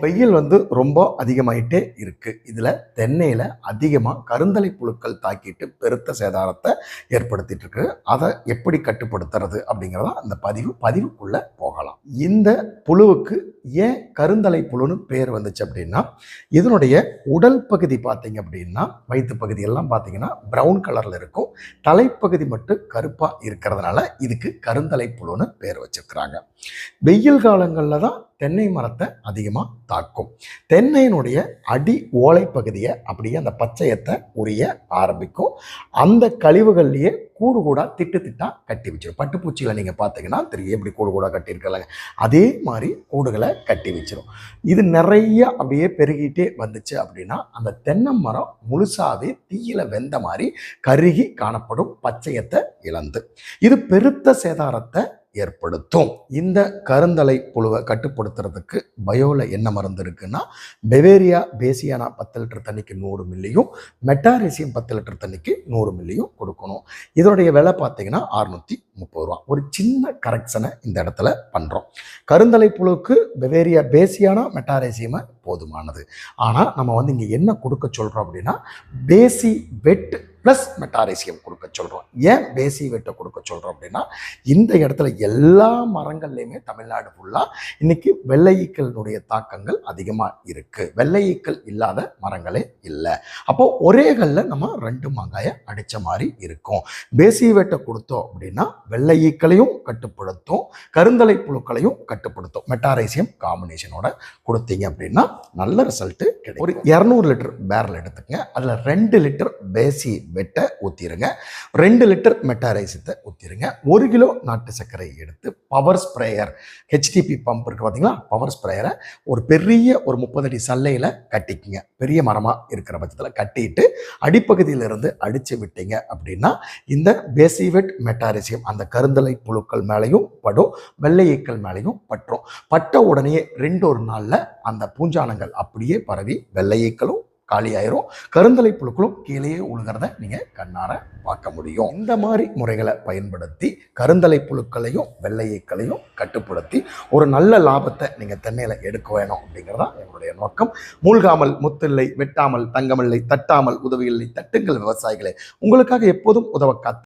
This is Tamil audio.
வெயில் வந்து ரொம்ப அதிகமாயிட்டே இருக்கு. இதுல தென்னையில அதிகமாக கருந்தலை புழுக்கள் தாக்கிட்டு பெருத்த சேதாரத்தை ஏற்படுத்திட்டு இருக்கு. அதை எப்படி கட்டுப்படுத்துறது அப்படிங்கிறதான் அந்த பதிவு பதிவுக்குள்ள போகலாம். இந்த புழுவுக்கு ஏன் கருந்தலை புழுன்னு பேர் வந்துச்சு அப்படின்னா இதனுடைய உடல் பகுதி பார்த்தீங்க அப்படின்னா வயிற்று பகுதி எல்லாம் பார்த்தீங்கன்னா பிரவுன் கலரில் இருக்கும். தலைப்பகுதி மட்டும் கருப்பாக இருக்கிறதுனால இதுக்கு கருந்தலை புழுன்னு பேர் வச்சிருக்கிறாங்க. வெயில் காலங்களில் தான் தென்னை மரத்தை அதிகமாக தாக்கும். தென்னையினுடைய அடி ஓலை பகுதியை அப்படியே அந்த பச்சையத்தை உரிய ஆரம்பிக்கும். அந்த கழிவுகள்லேயே கூடு கூட திட்டு திட்டாக கட்டி வச்சிடும் பட்டுப்பூச்சிகளை நீங்கள் பார்த்தீங்கன்னா தெரியும் எப்படி கூடு கூட கட்டியிருக்கலாங்க. அதே மாதிரி கூடுகளை கட்டி வச்சிடும் இது நிறைய அப்படியே பெருகிட்டே வந்துச்சு அப்படின்னா அந்த தென்னை மரம் முழுசாவே தீயில வெந்த மாதிரி கருகி காணப்படும் பச்சையத்தை இழந்து. இது பெருத்த சேதாரத்தை ஏற்படுத்தும். இந்த கருந்தலை புழுவை கட்டுப்படுத்துறதுக்கு பயோவில் என்ன மருந்து இருக்குன்னா பெவேரியா பேசியானா பத்து லிட்டர் தண்ணிக்கு நூறு மில்லியும் மெட்டாரேசியம் பத்து லிட்டர் தண்ணிக்கு நூறு மில்லியும் கொடுக்கணும். இதனுடைய விலை பார்த்தீங்கன்னா அறுநூத்தி முப்பது ரூபா. ஒரு சின்ன கரெக்ஷனை இந்த இடத்துல பண்ணுறோம் கருந்தலை புழுவுக்கு பெவேரியா பேசியானா மெட்டாரேசியமை போதுமானது. ஆனால் நம்ம வந்து இங்கே என்ன கொடுக்க சொல்கிறோம் அப்படின்னா பேசி வெட் ப்ளஸ் மெட்டாரேசியம் கொடுக்க சொல்கிறோம் ஏன் பேசி வெட்டை கொடுக்க சொல்கிறோம் அப்படின்னா இந்த இடத்துல எல்லா மரங்கள்லையுமே தமிழ்நாடு ஃபுல்லாக இன்றைக்கி வெள்ளையீக்களினுடைய தாக்கங்கள் அதிகமாக இருக்குது வெள்ளையீக்கள் இல்லாத மரங்களே இல்லை. அப்போது ஒரே கல்ல நம்ம ரெண்டு மாங்காயை அடித்த மாதிரி இருக்கும். பேசி வெட்டை கொடுத்தோம் அப்படின்னா வெள்ளையீக்களையும் கட்டுப்படுத்தும் கருந்தலை புழுக்களையும் கட்டுப்படுத்தும். மெட்டாரேசியம் காம்பினேஷனோட கொடுத்தீங்க அப்படின்னா நல்ல ரிசல்ட்டு கிடைக்கும். ஒரு இரநூறு லிட்டர் பேரல் எடுத்துக்கங்க. அதில் ரெண்டு லிட்டர் பேசி மெட்டை ஊற்றிடுங்க ரெண்டு லிட்டர் மெட்டாரைசத்தை ஊற்றிடுங்க ஒரு கிலோ நாட்டு சர்க்கரை எடுத்து பவர் ஸ்ப்ரேயர் ஹெச்டிபி பம்ப் இருக்குது பார்த்தீங்களா பவர் ஸ்ப்ரேயரை ஒரு பெரிய ஒரு முப்பது அடி சல்லையில் கட்டிக்குங்க. பெரிய மரமாக இருக்கிற பட்சத்தில் கட்டிட்டு அடிப்பகுதியிலிருந்து அடித்து விட்டீங்க அப்படின்னா இந்த பேசிவெட் மெட்டாரிசியம் அந்த கருந்தலை புழுக்கள் மேலேயும் படும் வெள்ளையீக்கள் மேலேயும் பற்றும். பட்ட உடனே ரெண்டு ஒரு நாளில் அந்த பூஞ்சானங்கள் அப்படியே பரவி வெள்ளையீக்களும் காலியாயிரும். கருந்தலை புழுக்களும் கீழே உழுகிறத நீங்கள் கண்ணார பார்க்க முடியும். இந்த மாதிரி முறைகளை பயன்படுத்தி கருந்தலை புழுக்களையும் வெள்ளையைக்களையும் கட்டுப்படுத்தி ஒரு நல்ல லாபத்தை நீங்கள் தென்னையில் எடுக்க வேணும் அப்படிங்கிறதா என்னுடைய நோக்கம். மூழ்காமல் முத்தில்லை வெட்டாமல் தங்கமில்லை தட்டாமல் உதவியில்லை தட்டுங்கள் விவசாயிகளே. உங்களுக்காக எப்போதும் உதவ காத்து